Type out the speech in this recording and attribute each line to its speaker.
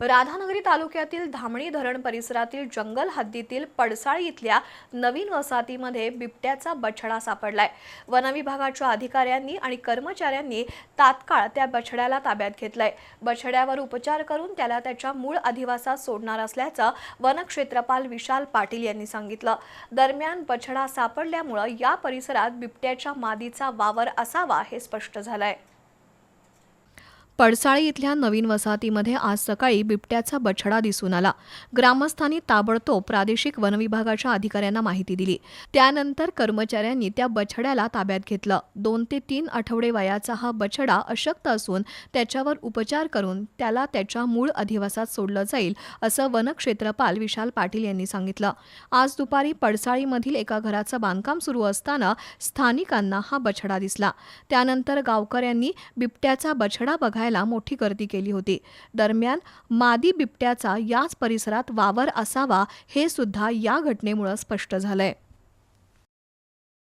Speaker 1: राधानगरी तालुक्यातील धामणी धरण परिसरातील जंगल हद्दीतील पडसाळी इथल्या नवीन वसाहतीमध्ये बिबट्याचा बछडा सापडलाय. वनविभागाच्या अधिकाऱ्यांनी आणि कर्मचाऱ्यांनी तात्काळ त्या बछड्याला ताब्यात घेतलंय. बछड्यावर उपचार करून त्याला त्याच्या मूळ अधिवासात सोडणार असल्याचं वनक्षेत्रपाल विशाल पाटील यांनी सांगितलं. दरम्यान बछडा सापडल्यामुळं या परिसरात बिबट्याच्या मादीचा वावर असावा हे स्पष्ट झालंय. पडसाळी इथल्या नवीन वसाहतीमध्ये आज सकाळी बिबट्याचा बछडा दिसून आला. ग्रामस्थांनी ताबडतोब प्रादेशिक वनविभागाच्या अधिकाऱ्यांना माहिती दिली. त्यानंतर कर्मचाऱ्यांनी त्या बछड्याला ताब्यात घेतलं. दोन ते तीन आठवडे वयाचा हा बछडा अशक्त असून त्याच्यावर उपचार करून त्याला त्याच्या मूळ अधिवासात सोडलं जाईल असं वनक्षेत्रपाल विशाल पाटील यांनी सांगितलं. आज दुपारी पडसाळीमधील एका घराचं बांधकाम सुरू असताना स्थानिकांना हा बछडा दिसला. त्यानंतर गावकऱ्यांनी बिबट्याचा बछडा बघायला मोठी गर्दी केली होती. दरम्यान मादी बिबट्याचा याच परिसरात वावर असावा हे सुद्धा या घटनेमुळे स्पष्ट झालंय.